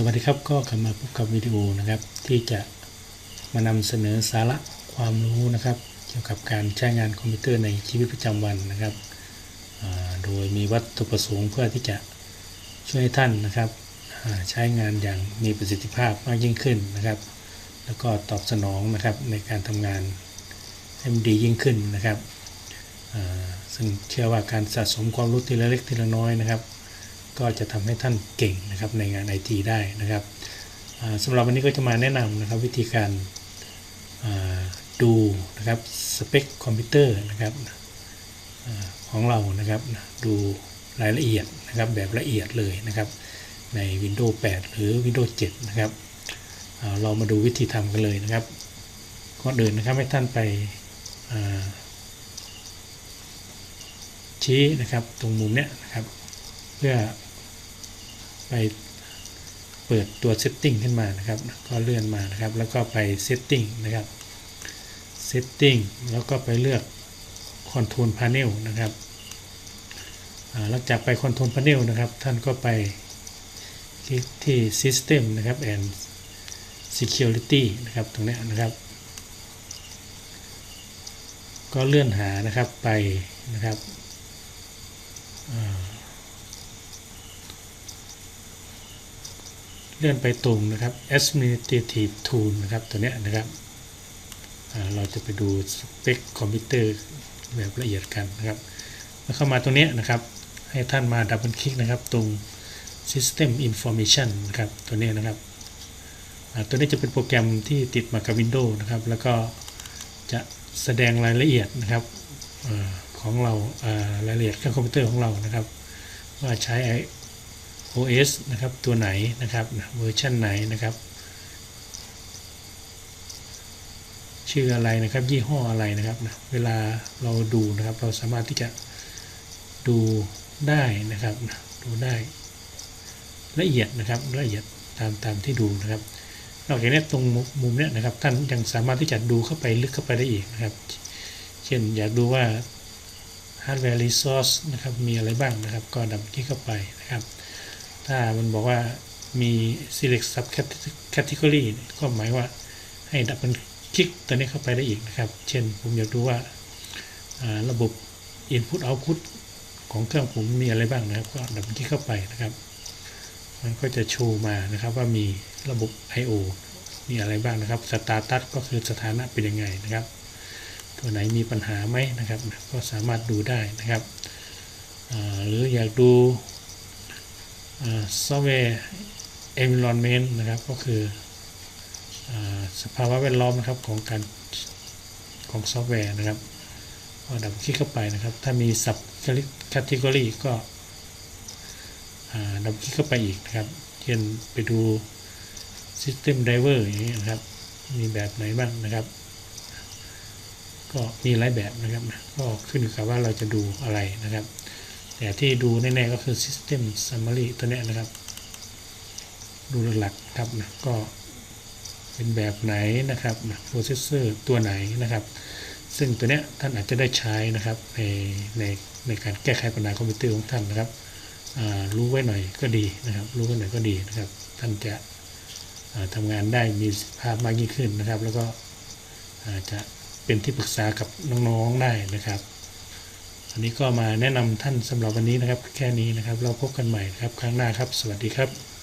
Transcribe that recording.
สวัสดีครับก็กลับมาพบกับวิดีโอนะครับ ที่จะมานำเสนอสาระความรู้นะครับ เกี่ยวกับการใช้งานคอมพิวเตอร์ในชีวิตประจำวันนะครับ โดยมีวัตถุประสงค์เพื่อที่จะช่วยให้ท่านนะครับใช้งานอย่างมีประสิทธิภาพมากยิ่งขึ้นนะครับ แล้วก็ตอบสนองนะครับในการทำงานให้มันดียิ่งขึ้นนะครับซึ่งเชื่อว่าการสะสมความรู้ทีละเล็กทีละน้อยนะครับ ก็จะทำให้ท่านเก่งนะครับในงานไอทีได้นะครับอ่าสำหรับวันนี้ก็จะมาแนะนำนะครับวิธีการดูนะครับสเปคคอมพิวเตอร์นะครับอของเรานะครับดูรายละเอียดนะครับแบบละเอียดเลยนะครับใน Windows 8 หรือ Windows 7 นะครับเรามาดูวิธีทำกันเลยนะครับก่อนอื่นนะครับให้ท่านไปชี้นะครับตรงมุมเนี้ยนะครับ เพื่อ ไปเปิดตัว Setting ขึ้นมานะครับ ก็เลื่อนมานะครับ แล้วก็ไป Setting นะครับ Setting แล้วก็ไปเลือก Control Panel นะครับหลังจากไป Control Panel นะครับ ท่านก็ไปคลิกที่ System นะครับ and Security นะครับ ตรงนี้นะครับ ก็เลื่อนหานะครับไปนะครับอ่า เลื่อนไปตรงนะครับ administrative tool นะครับ ตัวนี้นะครับ เราจะไปดูสเปคคอมพิวเตอร์แบบละเอียดกันนะครับแล้วเข้ามาตรงนี้นะครับ ให้ท่านมาดับเบิลคลิกนะครับ ตรง system information นะครับ ตัวนี้นะครับ ตัวนี้จะเป็นโปรแกรมที่ติดมากับ Windows นะครับ แล้วก็จะแสดงรายละเอียดนะครับอของเราอ่ารายละเอียดเครื่องคอมพิวเตอร์ของเรานะครับ ว่าใช้ OS นะครับ ตัวไหนนะครับเวอร์ชันไหนนะครับ ชื่ออะไรนะครับ ยี่ห้ออะไรนะครับนะเวลาเราดูนะครับ เราสามารถที่จะดูได้นะครับนะดูได้ ละเอียดนะครับละเอียดตามตามที่ดูนะครับนอกจากนี้ตรงมุมเนี้ยนะครับ ท่านยังสามารถที่จะดูเข้าไปลึกเข้าไปได้อีกนะครับ เช่นอยากดูว่า hardware resource นะครับมีอะไรบ้างนะครับ ก็ดับคลิกเข้าไปนะครับ ถ้ามันบอกว่ามี select sub category ก็หมายว่าให้ดับมันคลิกตัวนี้เข้าไปได้อีกนะครับ เช่นผมอยากดูว่าระบบ input output ของเครื่องผมมีอะไรบ้างนะครับ ก็ดับคลิกเข้าไปนะครับ มันก็จะโชว์มานะครับว่ามีระบบ I/O มีอะไรบ้างนะครับสตาตัสก็คือสถานะเป็นยังไงนะครับ ตัวไหนมีปัญหาไหมนะครับ ก็สามารถดูได้นะครับหรืออยากดู ซอฟต์แวร์ environment นะครับก็คืออสภาวะแวดล้อมนะครับของการของซอฟต์แวร์นะครับก็ดับคลิกเข้าไปนะครับ ถ้ามี sub category ก็อ่าดับคลิกเข้าไปอีกนะครับ เช่นไปดู system driver อย่างนี้นะครับ มีแบบไหนบ้างนะครับ ก็มีหลายแบบนะครับ ก็ขึ้นอยู่กับว่าเราจะดูอะไรนะครับ แต่ที่ดูแน่ๆก็คือ System Summary ตัวนี้นะครับ ดูหลักๆครับนะก็เป็นแบบไหนนะครับนะ Processor ตัวไหนนะครับ ซึ่งตัวเนี้ยท่านอาจจะได้ใช้นะครับในในในการแก้ไขปัญหาคอมพิวเตอร์ของท่านนะครับรู้ไว้หน่อยก็ดีนะครับ รู้ไว้หน่อยก็ดีนะครับ ท่านจะอ่าทำงานได้มีภาพมากยิ่งขึ้นนะครับ แล้วก็จะเป็นที่ปรึกษากับน้องๆได้นะครับันนี้ก็มาแนะนำท่านสำหรับวันนี้นะครับ แค่นี้นะครับ เราพบกันใหม่นะครับ ครั้งหน้าครับ สวัสดีครับ